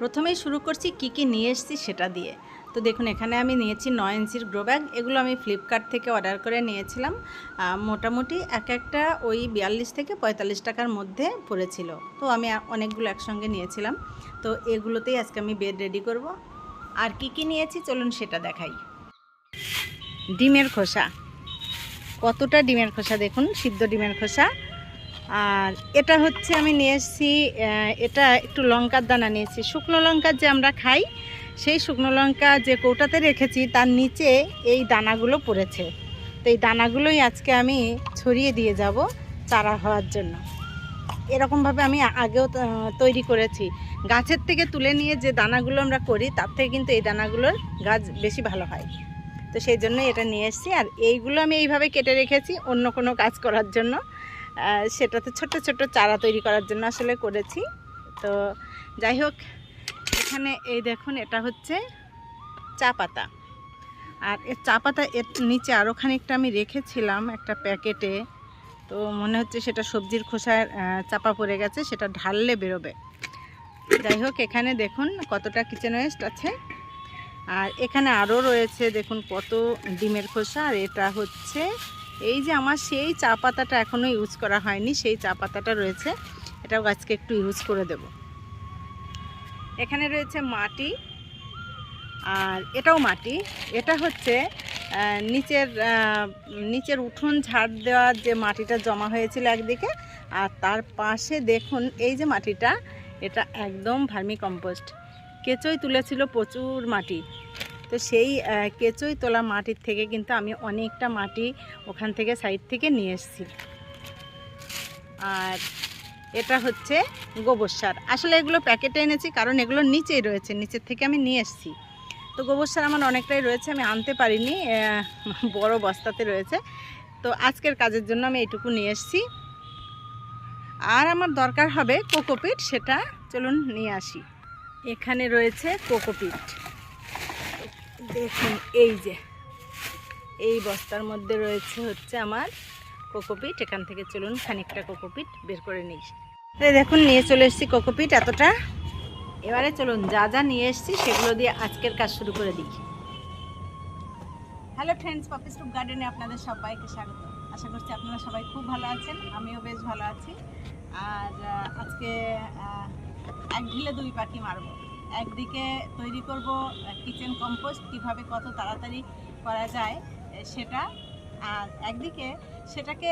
প্রথমেই শুরু করছি কি কি নিয়ে এসেছি সেটা দিয়ে। তো দেখুন, এখানে আমি নিয়েছি নয় ইঞ্চির গ্রো ব্যাগ। এগুলো আমি ফ্লিপকার্ট থেকে অর্ডার করে নিয়েছিলাম। মোটামুটি এক একটা ওই বিয়াল্লিশ থেকে পঁয়তাল্লিশ টাকার মধ্যে পড়েছিল। তো আমি অনেকগুলো একসঙ্গে নিয়েছিলাম। তো এগুলোতেই আজকে আমি বেড রেডি করব। আর কি কি নিয়েছি চলুন সেটা দেখাই। ডিমের খোসা। কতটা ডিমের খোসা দেখুন, সিদ্ধ ডিমের খোসা। আর এটা হচ্ছে আমি নিয়ে এসেছি এটা একটু লঙ্কার দানা নিয়েছি শুকনো লঙ্কা যে আমরা খাই, সেই শুকনো লঙ্কা যে কৌটাতে রেখেছি, তার নিচে এই দানাগুলো পড়েছে। তো এই দানাগুলোই আজকে আমি ছড়িয়ে দিয়ে যাব চারা হওয়ার জন্য। এরকমভাবে আমি আগেও তৈরি করেছি। গাছের থেকে তুলে নিয়ে যে দানাগুলো আমরা করি, তার থেকে কিন্তু এই দানাগুলোর গাছ বেশি ভালো হয়। তো সেই জন্য এটা নিয়ে এসেছি। আর এইগুলো আমি এইভাবে কেটে রেখেছি অন্য কোনো কাজ করার জন্য। সেটাতে ছোট ছোট চারা তৈরি করার জন্য আসলে করেছি। তো যাই হোক, এখানে এই দেখুন, এটা হচ্ছে চা পাতা। আর এর চা পাতা এর নিচে আরও খানিকটা আমি রেখেছিলাম একটা প্যাকেটে। তো মনে হচ্ছে সেটা সবজির খোসায় চাপা পড়ে গেছে, সেটা ঢাললে বেরোবে। যাই হোক, এখানে দেখুন কতটা কিচেন ওয়েস্ট আছে। আর এখানে আরও রয়েছে, দেখুন কত ডিমের খোসা, আর এটা হচ্ছে এই যে আমার সেই চা পাতাটা এখনও ইউজ করা হয়নি, সেই চা পাতাটা রয়েছে। এটাও গাছকে একটু ইউজ করে দেব। এখানে রয়েছে মাটি, আর এটাও মাটি। এটা হচ্ছে নিচের নিচের উঠোন ঝাড় দেওয়ার যে মাটিটা জমা হয়েছিল একদিকে, আর তার পাশে দেখুন এই যে মাটিটা, এটা একদম ভার্মি কম্পোস্ট। কেঁচোই তুলেছিল প্রচুর মাটি। তো সেই কেঁচোই তোলা মাটির থেকে কিন্তু আমি অনেকটা মাটি ওখান থেকে সাইড থেকে নিয়ে এসেছি। আর এটা হচ্ছে গোবর সার। আসলে এগুলো প্যাকেটে এনেছি কারণ এগুলো নিচেই রয়েছে, নিচের থেকে আমি নিয়ে এসেছি। তো গোবর সার আমার অনেকটাই রয়েছে, আমি আনতে পারিনি বড় বস্তাতে রয়েছে। তো আজকের কাজের জন্য আমি এইটুকু নিয়ে এসেছি। আর আমার দরকার হবে কোকোপিট, সেটা চলুন নিয়ে আসি। এখানে রয়েছে কোকোপিট। দেখুন, এই যে। এই বস্তার মধ্যে রয়েছে হচ্ছে আমার কোকোপিট। এখান থেকে চলুন খানিকটা কোকোপিট বের করে নিই। এই দেখুন, নিয়ে চলে এসেছি কোকোপিট এতটা। এবারে চলুন, যা যা নিয়ে এসেছি সেগুলো দিয়ে আজকের কাজ শুরু করে দিই। হ্যালো ফ্রেন্ডস পপি স্টুপ গার্ডেনে আপনাদের সবাইকে স্বাগত। আশা করছি আপনারা সবাই খুব ভালো আছেন, আমিও বেশ ভালো আছি। আর আজকে এক ঢিলে দুই পাখি মারবো। একদিকে তৈরি করব কিচেন কম্পোস্ট কীভাবে কত তাড়াতাড়ি করা যায় সেটা। আর একদিকে সেটাকে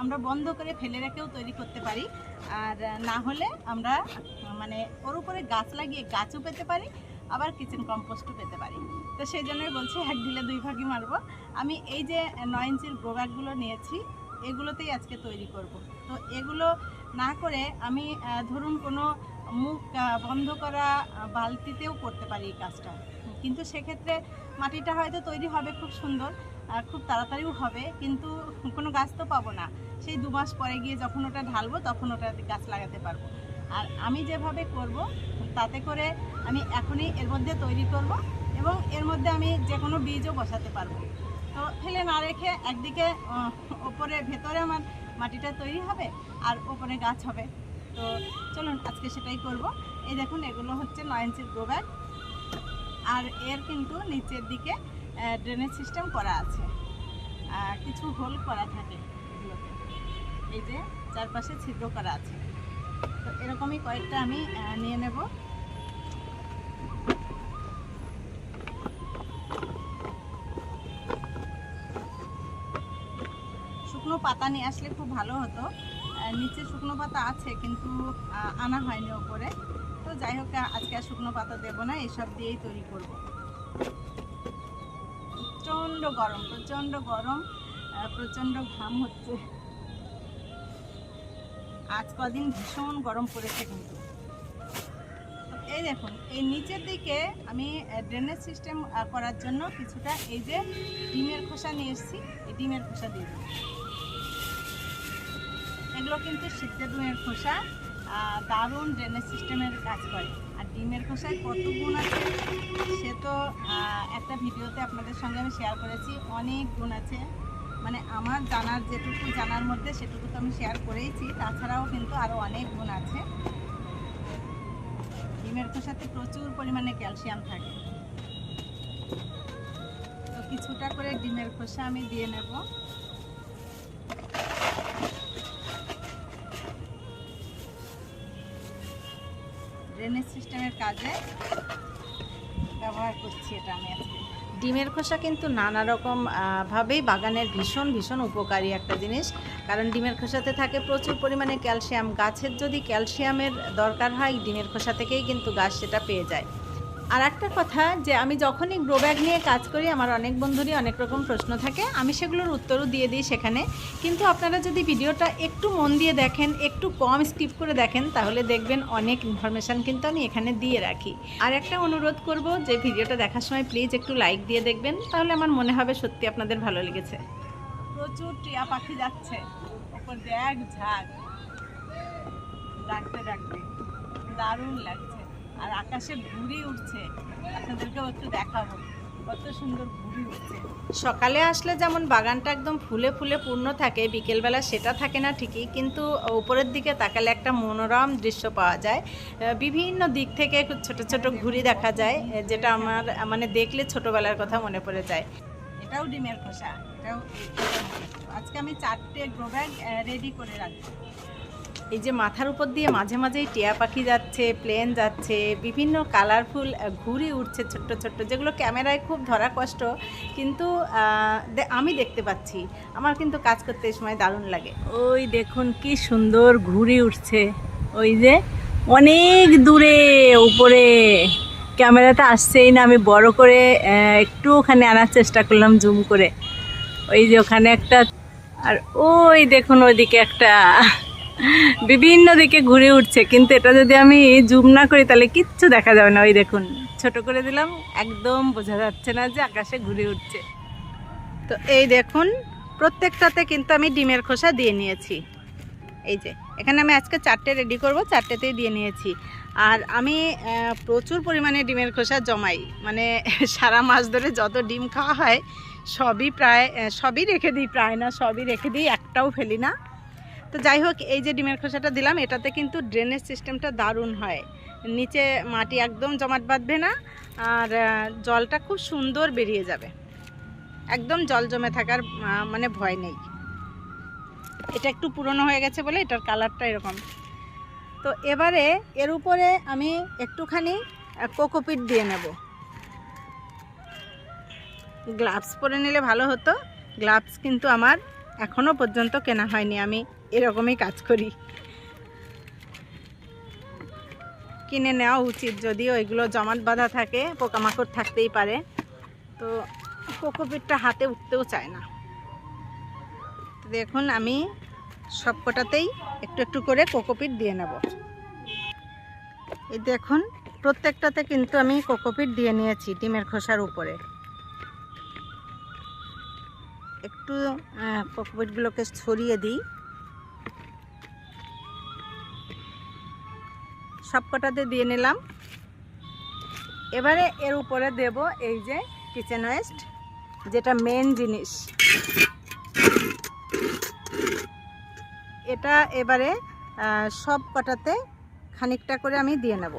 আমরা বন্ধ করে ফেলে রেখেও তৈরি করতে পারি। আর না হলে আমরা মানে ওর উপরে গাছ লাগিয়ে গাছও পেতে পারি, আবার কিচেন কম্পোস্টও পেতে পারি। তো সেই জন্যই বলছি, এক ঢিলে দুই ভাগই মারবো। আমি এই যে নয় ইঞ্চির গ্রো ব্যাগগুলো নিয়েছি, এগুলোতেই আজকে তৈরি করব। তো এগুলো না করে আমি ধরুন কোনো মুখ বন্ধ করা বালতিতেও করতে পারি এই কাজটা। কিন্তু সেক্ষেত্রে মাটিটা হয়তো তৈরি হবে খুব সুন্দর আর খুব তাড়াতাড়িও হবে, কিন্তু কোনো গাছ তো পাবো না। সেই দু মাস পরে গিয়ে যখন ওটা ঢালবো, তখন ওটা গাছ লাগাতে পারব। আর আমি যেভাবে করব, তাতে করে আমি এখনই এর মধ্যে তৈরি করব এবং এর মধ্যে আমি যে কোনো বীজও বসাতে পারব। তো ফেলে না রেখে একদিকে ওপরে, ভেতরে আমার মাটিটা তৈরি হবে আর ওপরে গাছ হবে। তো চলুন আজকে সেটাই করব। এই দেখুন, এগুলো হচ্ছে নয় ইঞ্চির গ্রো ব্যাগ। আর এর কিন্তু নিচের দিকে ড্রেনেজ সিস্টেম করা আছে। কিছু হোল করা থাকে এগুলোতে। এই যে চারপাশে ছিদ্র করা আছে। তো এরকমই কয়েকটা আমি নিয়ে নেব। শুকনো পাতা নিয়ে আসলে খুব ভালো হতো। নিচে শুকনো পাতা আছে, কিন্তু আনা হয়নি ওপরে। তো যাই হোক আজকে আর শুকনো পাতা দেবো না, এসব দিয়েই তৈরি করব। প্রচণ্ড গরম প্রচণ্ড গরম প্রচণ্ড ঘাম হচ্ছে। আজ কদিন ভীষণ গরম পড়েছে কিন্তু। এই দেখুন, এই নিচের দিকে আমি ড্রেনেজ সিস্টেম করার জন্য কিছুটা এই যে ডিমের খোসা নিয়ে এসেছি, এই ডিমের খোসা দিয়ে দেবো এগুলো কিন্তু সিদ্ধ ডিমের খোসা দারুণ ড্রেনেজ সিস্টেমের কাজ করে। আর ডিমের খোসায় কত গুণ আছে, সে তো একটা ভিডিওতে আপনাদের সঙ্গে আমি শেয়ার করেছি, অনেক গুণ আছে। মানে আমার জানার যেটুকু জানার মধ্যে সেটুকু তো আমি শেয়ার করেইছি, তাছাড়াও কিন্তু আরও অনেক গুণ আছে। ডিমের খোসাতে প্রচুর পরিমাণে ক্যালসিয়াম থাকে। তো কিছুটা করে ডিমের খোসা আমি দিয়ে নেব। ড্রেনেজ সিস্টেমের কাজে ব্যবহার করছি এটা আমি আজকে। ডিমের খোসা কিন্তু নানা রকম ভাবেই বাগানের ভীষণ ভীষণ উপকারী একটা জিনিস। কারণ ডিমের খোসাতে থাকে প্রচুর পরিমাণে ক্যালসিয়াম। গাছের যদি ক্যালসিয়ামের দরকার হয়, ডিমের খোসা থেকেই কিন্তু গাছ সেটা পেয়ে যায়। আর একটা কথা যে আমি যখনই গ্রো ব্যাগ নিয়ে কাজ করি, আমার অনেক বন্ধুরই অনেক রকম প্রশ্ন থাকে। আমি সেগুলোর উত্তরও দিয়ে দিই সেখানে। কিন্তু আপনারা যদি ভিডিওটা একটু মন দিয়ে দেখেন, একটু কম স্কিপ করে দেখেন, তাহলে দেখবেন অনেক ইনফরমেশান কিন্তু আমি এখানে দিয়ে রাখি। আর একটা অনুরোধ করব যে ভিডিওটা দেখার সময় প্লিজ একটু লাইক দিয়ে দেখবেন, তাহলে আমার মনে হবে সত্যি আপনাদের ভালো লেগেছে। প্রচুর টিয়া পাখি যাচ্ছে। ওপর দেখ ঝাঁক। ডাকতে ডাকতে। দারুণ লাগছে। আর আকাশে ঘুড়ি উঠছে। আপনাদেরকেও একটু দেখাবো। কত সুন্দর উঠছে। সকালে আসলে যেমন বাগানটা একদম ফুলে ফুলে পূর্ণ থাকে বিকেলবেলা সেটা থাকে না ঠিকই কিন্তু উপরের দিকে তাকালে একটা মনোরম দৃশ্য পাওয়া যায়। বিভিন্ন দিক থেকে ছোট ছোট ঘুরি দেখা যায় যেটা আমার মানে দেখলে ছোটবেলার কথা মনে পড়ে যায়। এটাও ডিমের খোসা এটাও আজকে আমি চারটে গ্রো ব্যাগ রেডি করে রাখব। এই যে মাথার উপর দিয়ে মাঝে মাঝেই টিয়া পাখি যাচ্ছে, প্লেন যাচ্ছে, বিভিন্ন কালারফুল ঘুড়ি উঠছে ছোট্ট ছোট্ট, যেগুলো ক্যামেরায় খুব ধরা কষ্ট, কিন্তু আমি দেখতে পাচ্ছি। আমার কিন্তু কাজ করতে এই সময় দারুণ লাগে। ওই দেখুন কি সুন্দর ঘুড়ি উঠছে ওই যে অনেক দূরে, উপরে। ক্যামেরাতে আসছেই না, আমি বড় করে একটু ওখানে আনার চেষ্টা করলাম, জুম করে। ওই যে ওখানে একটা, আর ওই দেখুন ওইদিকে একটা। বিভিন্ন দিকে ঘুরে উঠছে, কিন্তু এটা যদি আমি জুম না করি তাহলে কিচ্ছু দেখা যাবে না। ওই দেখুন, ছোট করে দিলাম, একদম বোঝা যাচ্ছে না যে আকাশে ঘুরে উঠছে। তো এই দেখুন, প্রত্যেকটাতে কিন্তু আমি ডিমের খোসা দিয়ে নিয়েছি। এই যে, এখানে আমি আজকে চারটে রেডি করব, চারটেতেই দিয়ে নিয়েছি। আর আমি প্রচুর পরিমাণে ডিমের খোসা জমাই। মানে সারা মাস ধরে যত ডিম খাওয়া হয়, সবই প্রায় সবই রেখে দিই, প্রায় না, সবই রেখে দিই, একটাও ফেলি না। তো যাই হোক, এই যে ডিমের খোসাটা দিলাম, এটাতে কিন্তু ড্রেনেজ সিস্টেমটা দারুণ হয়। নিচে মাটি একদম জমাট বাঁধবে না, আর জলটা খুব সুন্দর বেরিয়ে যাবে। একদম জল জমে থাকার মানে ভয় নেই। এটা একটু পুরনো হয়ে গেছে বলে এটার কালারটা এরকম। তো এবারে এর উপরে আমি একটুখানি কোকোপিট দিয়ে নেব। গ্লাভস পরে নিলে ভালো হতো। গ্লাভস কিন্তু আমার এখনও পর্যন্ত কেনা হয়নি। আমি এরকমই কাজ করি। কিনে নেওয়া উচিত যদিও এগুলো জমাট বাঁধা থাকে, পোকামাকড় থাকতেই পারে। তো কোকোপিটটা হাতে উঠতেও চায় না। দেখুন, আমি সবকটাতেই একটু একটু করে কোকোপিট দিয়ে নেব। এই দেখুন, প্রত্যেকটাতে কিন্তু আমি কোকোপিট দিয়ে নিয়েছি ডিমের খোসার উপরে। একটু কোকোপিটগুলোকে ছড়িয়ে দিই। সবকটাতে দিয়ে নিলাম। এবারে এর উপরে দেব এই যে কিচেন ওয়েস্ট যেটা মেন জিনিস। এটা এবারে সব কটাতে খানিকটা করে আমি দিয়ে নেব।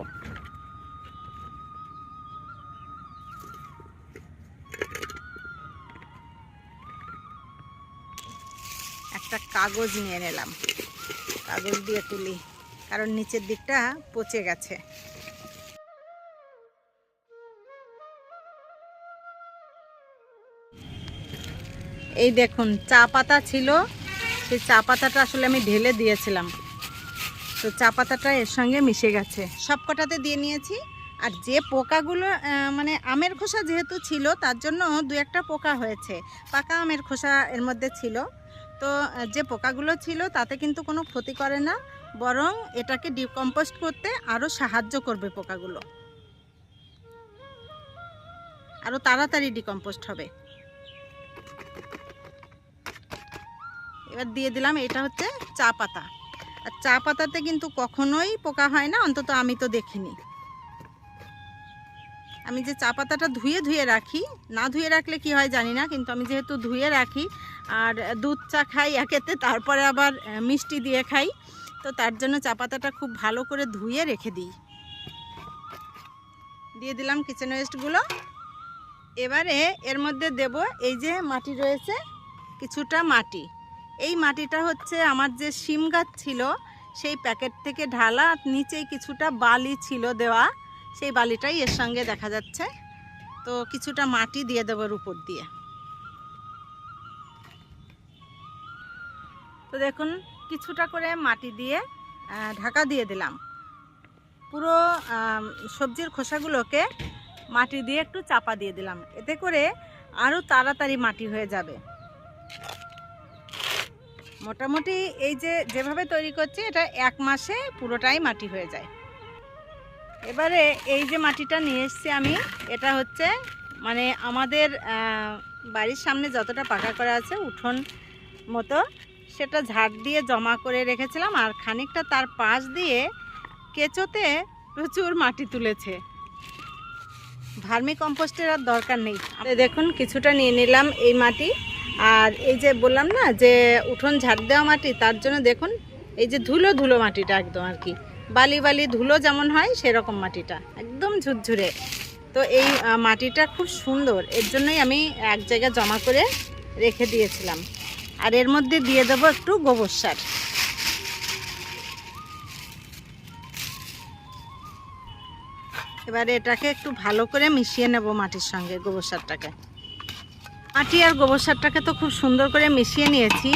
একটা কাগজ নিয়ে নিলাম। কাগজ দিয়ে তুলি। কারণ নিচের দিকটা পচে গেছে। এই দেখুন, চা পাতা ছিল। সেই চা পাতাটা আসলে আমি ঢেলে দিয়েছিলাম। তো চা পাতাটা এর সঙ্গে মিশে গেছে। সব কটাতে দিয়ে নিয়েছি। আর যে পোকাগুলো মানে আমের খোসা যেহেতু ছিল, তার জন্য দু একটা পোকা হয়েছে। পাকা আমের খোসা এর মধ্যে ছিল। তো যে পোকাগুলো ছিল, তাতে কিন্তু কোনো ক্ষতি করে না। বরং এটাকে ডিকম্পোস্ট করতে আরও সাহায্য করবে পোকাগুলো। আরও তাড়াতাড়ি ডিকম্পোস্ট হবে। এবার দিয়ে দিলাম, এটা হচ্ছে চা পাতা। আর চা পাতাতে কিন্তু কখনোই পোকা হয় না, অন্তত আমি তো দেখিনি। আমি যে চা পাতাটা ধুয়ে ধুয়ে রাখি, না ধুয়ে রাখলে কি হয় জানি না, কিন্তু আমি যেহেতু ধুয়ে রাখি, আর দুধ চা খাই একেতে, তারপরে আবার মিষ্টি দিয়ে খাই তো তার জন্য চা পাতাটা খুব ভালো করে ধুয়ে রেখে দিই। দিয়ে দিলাম কিচেন ওয়েস্টগুলো এবারে এর মধ্যে দেব এই যে মাটি রয়েছে, কিছুটা মাটি। এই মাটিটা হচ্ছে আমার যে শিম গাছ ছিল, সেই প্যাকেট থেকে ঢালা নিচেই কিছুটা বালি ছিল দেওয়া। সেই বালিটাই এর সঙ্গে দেখা যাচ্ছে। তো কিছুটা মাটি দিয়ে দেবো এর উপর দিয়ে। তো দেখুন কিছুটা করে মাটি দিয়ে ঢাকা দিয়ে দিলাম। পুরো সবজির খোসাগুলোকে মাটি দিয়ে একটু চাপা দিয়ে দিলাম। এতে করে আরও তাড়াতাড়ি মাটি হয়ে যাবে। মোটামুটি এই যে যেভাবে তৈরি করছি, এটা এক মাসে পুরোটাই মাটি হয়ে যায়। এবারে এই যে মাটিটা নিয়ে এসছি আমি, এটা হচ্ছে মানে আমাদের বাড়ির সামনে যতটা পাকা করা আছে, উঠোন মতো সেটা ঝাড় দিয়ে জমা করে রেখেছিলাম আর খানিকটা তার পাশ দিয়ে কেঁচোতে প্রচুর মাটি তুলেছে। ভার্মি কম্পোস্টের আর দরকার নেই। দেখুন, কিছুটা নিয়ে নিলাম এই মাটি। আর এই যে বললাম না, যে উঠোন ঝাড় দেওয়া মাটি, তার জন্য দেখুন, এই যে ধুলো ধুলো মাটিটা একদম আর কি। বালি বালি ধুলো যেমন হয়, সেরকম মাটিটা। একদম ঝুরঝুরে। তো এই মাটিটা খুব সুন্দর। এর জন্যই আমি এক জায়গায় জমা করে রেখে দিয়েছিলাম। আর এর মধ্যে দিয়ে দেবো একটু গোবর সার। এবারে এটাকে একটু ভালো করে মিশিয়ে নেব মাটির সঙ্গে গোবর সারটাকে। মাটি আর গোবর সারটাকে তো খুব সুন্দর করে মিশিয়ে নিয়েছি।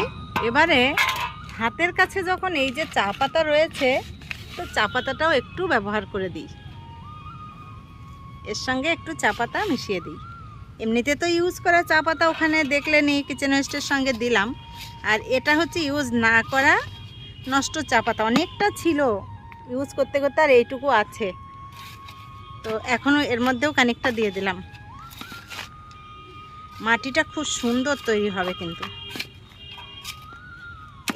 এবারে হাতের কাছে যখন এই যে চা পাতা রয়েছে, তো চা পাতাটাও একটু ব্যবহার করে দিই। এর সঙ্গে একটু চা পাতা মিশিয়ে দিই। এমনিতে তো ইউজ করা চা পাতা ওখানে দেখলে নি কিচেন ওয়েস্টের সঙ্গে দিলাম। আর এটা হচ্ছে ইউজ না করা নষ্ট চা পাতা। অনেকটা ছিল ইউজ করতে করতে আর এইটুকু আছে। তো এখনও এর মধ্যেও খানিকটা দিয়ে দিলাম। মাটিটা খুব সুন্দর তৈরি হবে কিন্তু।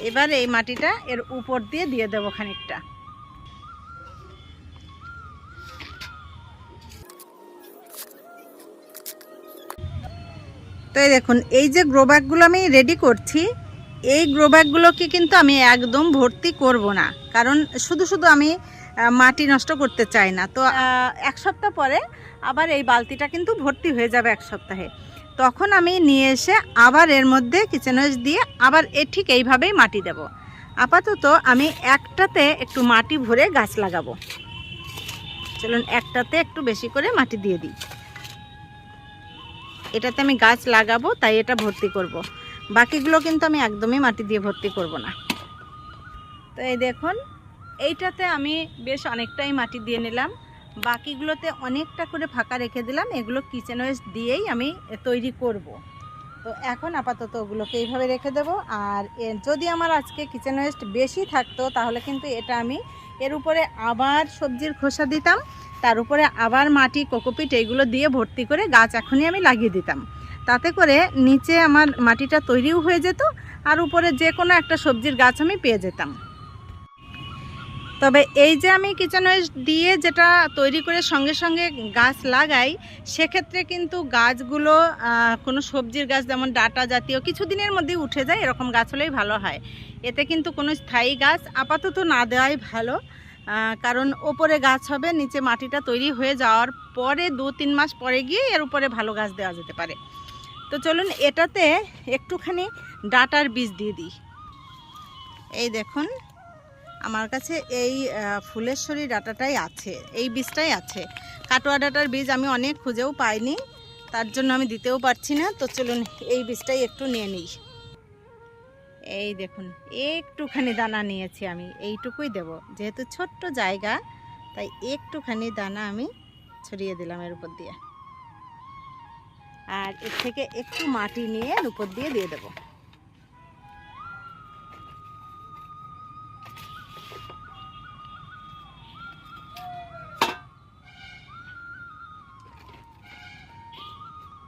এবার এই মাটিটা এর উপর দিয়ে দিয়ে দেবো খানিকটা। তো এই দেখুন, এই যে গ্রো ব্যাগগুলো আমি রেডি করছি, এই গ্রো ব্যাগগুলোকে কিন্তু আমি একদম ভর্তি করব না। কারণ শুধু শুধু আমি মাটি নষ্ট করতে চাই না। তো এক সপ্তাহ পরে আবার এই বালতিটা কিন্তু ভর্তি হয়ে যাবে এক সপ্তাহে। তখন আমি নিয়ে এসে আবার এর মধ্যে কিচেন ওয়েস্ট দিয়ে আবার এ ঠিক এইভাবেই মাটি দেব। আপাতত আমি একটাতে একটু মাটি ভরে গাছ লাগাবো। চলুন, একটাতে একটু বেশি করে মাটি দিয়ে দিই। এটাতে আমি গাছ লাগাবো, তাই এটা ভর্তি করব। বাকিগুলো কিন্তু আমি একদমই মাটি দিয়ে ভর্তি করব না তো এই দেখুন, এইটাতে আমি বেশ অনেকটাই মাটি দিয়ে নিলাম বাকিগুলোতে অনেকটা করে ফাঁকা রেখে দিলাম এগুলো কিচেন ওয়েস্ট দিয়েই আমি তৈরি করব। তো এখন আপাতত ওগুলোকে এইভাবে রেখে দেব। আর যদি আমার আজকে কিচেন ওয়েস্ট বেশি থাকতো, তাহলে কিন্তু এটা আমি এর উপরে আবার সবজির খোসা দিতাম, তার উপরে আবার মাটি, কোকোপিট এইগুলো দিয়ে ভর্তি করে গাছ এখনই আমি লাগিয়ে দিতাম। তাতে করে নিচে আমার মাটিটা তৈরিও হয়ে যেত, আর উপরে যে কোনো একটা সবজির গাছ আমি পেয়ে যেতাম। তবে এই যে আমি কিচেন ওয়েস্ট দিয়ে যেটা তৈরি করে সঙ্গে সঙ্গে গাছ লাগাই, সেক্ষেত্রে কিন্তু গাছগুলো কোনো সবজির গাছ যেমন ডাটা জাতীয় কিছু দিনের মধ্যেই উঠে যায়, এরকম গাছ হলেই ভালো হয়। এতে কিন্তু কোনো স্থায়ী গাছ আপাতত না দেওয়াই ভালো কারণ ওপরে গাছ হবে, নিচে মাটিটা তৈরি হয়ে যাওয়ার পরে দু তিন মাস পরে গিয়ে এর উপরে ভালো গাছ দেওয়া যেতে পারে। তো চলুন এটাতে একটুখানি ডাটার বীজ দিয়ে দিই। এই দেখুন আমার কাছে এই ফুলেশ্বরী ডাটাটাই আছে, এই বীজটাই আছে। কাটোয়া ডাটার বীজ আমি অনেক খুঁজেও পাইনি, তার জন্য আমি দিতেও পারছি না, তো চলুন এই বীজটাই একটু নিয়ে নিই। এই দেখুন, একটুখানি দানা নিয়েছি আমি, এইটুকুই দেব, যেহেতু ছোট্ট জায়গা, তাই একটুখানি দানা আমি ছড়িয়ে দিলাম এর উপর দিয়ে। আর এর থেকে একটু মাটি নিয়ে এর উপর দিয়ে দিয়ে দেবো।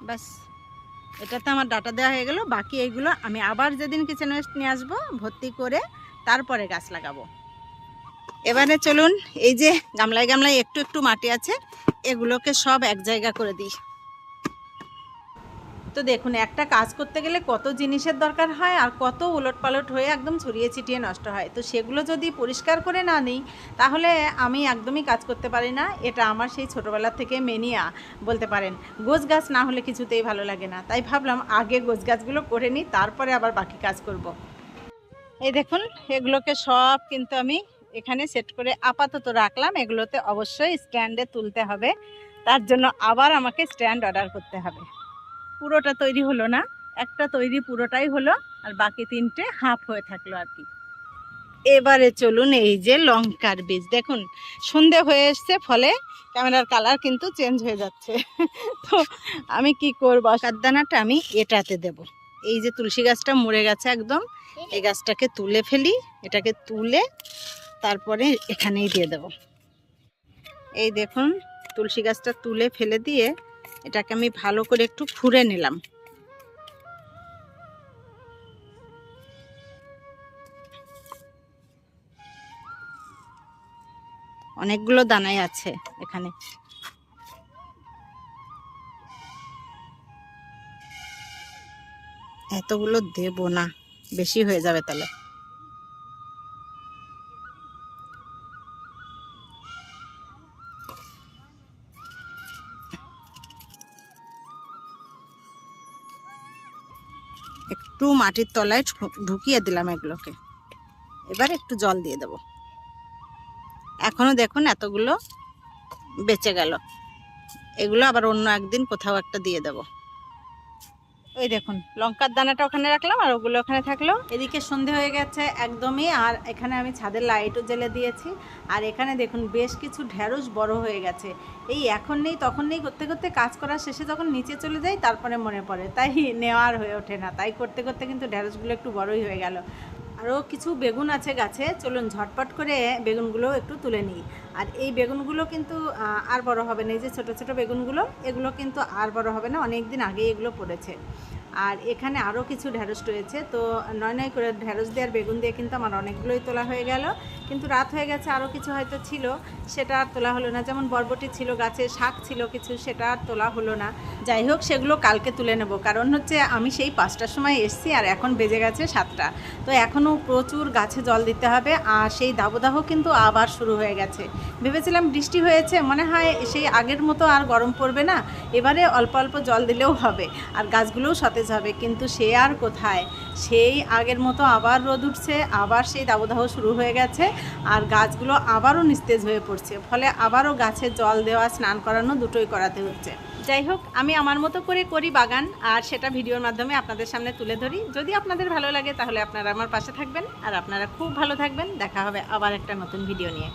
ব্যাস। এটাতে আমার ডাটা দেওয়া হয়ে গেল। বাকি এইগুলো আমি আবার যেদিন কিচেন ওয়েস্ট নিয়ে আসব, ভর্তি করে তারপরে গাছ লাগাবো। এবারে চলুন, এই যে গামলায় গামলায় একটু একটু মাটি আছে, এগুলোকে সব এক জায়গা করে দিই। তো দেখুন, একটা কাজ করতে গেলে কত জিনিসের দরকার হয় আর কত উলট পালট হয়ে একদম ছড়িয়ে ছিটিয়ে নষ্ট হয়। তো সেগুলো যদি পরিষ্কার করে না নিই, তাহলে আমি একদমই কাজ করতে পারি না। এটা আমার সেই ছোটোবেলা থেকে মেনিয়া বলতে পারেন। গোছ গাছ না হলে কিছুতেই ভালো লাগে না। তাই ভাবলাম আগে গোছ গাছগুলো করে নিই, তারপরে আবার বাকি কাজ করব। এই দেখুন, এগুলোকে সব কিন্তু আমি এখানে সেট করে আপাতত রাখলাম। এগুলোতে অবশ্যই স্ট্যান্ডে তুলতে হবে। তার জন্য আবার আমাকে স্ট্যান্ড অর্ডার করতে হবে। পুরোটা তৈরি হলো না, একটা তৈরি পুরোটাই হলো, আর বাকি তিনটে হাফ হয়ে থাকল আর কি। এবারে চলুন এই যে লঙ্কার বীজ। দেখুন, সন্ধে হয়ে এসছে, ফলে ক্যামেরার কালার কিন্তু চেঞ্জ হয়ে যাচ্ছে। তো আমি কি করব? সাদানাটা আমি এটাতে দেব। এই যে তুলসী গাছটা মরে গেছে একদম, এই গাছটাকে তুলে ফেলি, এটাকে তুলে তারপরে এখানেই দিয়ে দেব। এই দেখুন, তুলসী গাছটা তুলে ফেলে দিয়ে এটাকে আমি ভালো করে একটু খুঁড়ে নিলাম। অনেকগুলো দানাই আছে এখানে। এতগুলো দেব না, বেশি হয়ে যাবে তাহলে। একটু মাটির তলায় ঢুকিয়ে দিলাম এগুলোকে। এবার একটু জল দিয়ে দেব। এখনও দেখুন এতগুলো বেঁচে গেল। এগুলো আবার অন্য একদিন কোথাও একটা দিয়ে দেব। ওই দেখুন, লঙ্কার দানাটা ওখানে রাখলাম আর ওগুলো ওখানে থাকল। এদিকে সন্ধে হয়ে গেছে একদমই, আর এখানে আমি ছাদের লাইটও জ্বেলে দিয়েছি। আর এখানে দেখুন, বেশ কিছু ঢেঁড়স বড় হয়ে গেছে। এই এখন নেই, তখন নেই, করতে করতে কাজ করার শেষে যখন নিচে চলে যাই, তারপরে মনে পড়ে। তাই নেওয়ার হয়ে ওঠে না, তাই করতে করতে কিন্তু ঢেঁড়সগুলো একটু বড়ই হয়ে গেল। আরও কিছু বেগুন আছে গাছে। চলুন ঝটপট করে বেগুনগুলো একটু তুলে নিই। আর এই বেগুনগুলো কিন্তু আর বড় হবে না। এই যে ছোটো ছোটো বেগুনগুলো, এগুলো কিন্তু আর বড় হবে না। অনেক দিন আগেই এগুলো পড়েছে। আর এখানে আরও কিছু ঢ্যাঁড়স রয়েছে। তো নয় নয় করে ঢ্যাঁড়স দেওয়ার বেগুন দিয়ে কিন্তু আমার অনেকগুলোই তোলা হয়ে গেল। কিন্তু রাত হয়ে গেছে আরও কিছু হয়তো ছিল, সেটা আর তোলা হলো না। যেমন বরবটি ছিল, গাছে শাক ছিল কিছু, সেটা আর তোলা হলো না। যাই হোক, সেগুলো কালকে তুলে নেব। কারণ হচ্ছে আমি সেই পাঁচটার সময় এসছি আর এখন বেজে গেছে সাতটা। তো এখনও প্রচুর গাছে জল দিতে হবে আর সেই দাবদাহ কিন্তু আবার শুরু হয়ে গেছে। ভেবেছিলাম বৃষ্টি হয়েছে, মনে হয় সেই আগের মতো আর গরম পড়বে না। এবারে অল্প অল্প জল দিলেও হবে। আর গাছগুলোও সতেজ হবে কিন্তু সে আর কোথায়? সেই আগের মতো আবার রোদ উঠছে, আবার সেই দাবদাহ শুরু হয়ে গেছে, আর গাছগুলো আবারও নিস্তেজ হয়ে পড়ছে। ফলে আবারও গাছে জল দেওয়া, স্নান করানো দুটোই করাতে হচ্ছে। যাই হোক, আমি আমার মতো করে করি বাগান, আর সেটা ভিডিওর মাধ্যমে আপনাদের সামনে তুলে ধরি। যদি আপনাদের ভালো লাগে, তাহলে আপনারা আমার পাশে থাকবেন, আর আপনারা খুব ভালো থাকবেন। দেখা হবে আবার একটা নতুন ভিডিও নিয়ে।